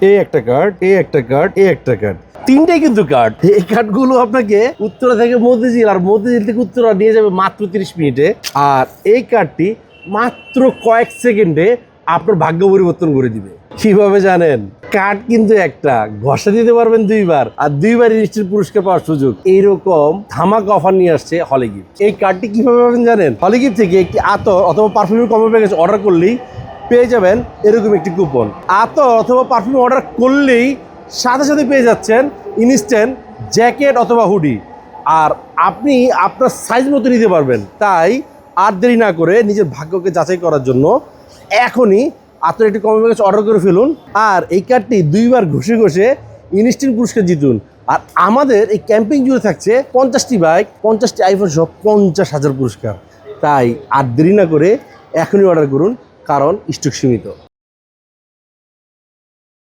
এই একটা কার্ড এই একটা কার্ড এই একটা কার্ড তিনটাই কিন্তু কার্ড এই কার্ডগুলো আপনাকে উত্তরা থেকে মতিঝিল আর মতিঝিল থেকে উত্তরা নিয়ে যাবে মাত্র তিরিশ মিনিটে। আর এই কার্ডটি মাত্র কয়েক সেকেন্ডে আপনার ভাগ্য পরিবর্তন করে দিবে। কীভাবে জানেন? কার্ড কিন্তু একটা, ঘষা দিতে পারবেন দুইবার আর দুইবার নিশ্চিত পুরস্কার পাওয়ার সুযোগ। এইরকম ধামাক অফার নিয়ে আসছে হলে এই কার্ডটি কীভাবে পাবেন জানেন? হলে থেকে একটি আতর অথবা পারফিউমের কম্বো প্যাকেজ অর্ডার করলেই পেয়ে যাবেন এরকম একটি কুপন আতর অথবা পারফিউম অর্ডার করলেই সাথে সাথে পেয়ে যাচ্ছেন ইনস্ট্যান্ট জ্যাকেট অথবা হুডি আর আপনি আপনার সাইজ মতো নিতে পারবেন। তাই আর দেরি না করে নিজের ভাগ্যকে যাচাই করার জন্য এখনই আপনার একটি কমে প্যাকেজ অর্ডার করে ফেলুন। আর এই কার্ডটি দুইবার ঘষে ঘষে ইনস্ট্যান্ট পুরস্কার জিতুন। আর আমাদের এই ক্যাম্পিং জুড়ে থাকছে পঞ্চাশটি বাইক পঞ্চাশটি আইফোন সহ পঞ্চাশ হাজার পুরস্কার। তাই আর দেরি না করে এখনই অর্ডার করুন। কারণ স্টক সীমিত।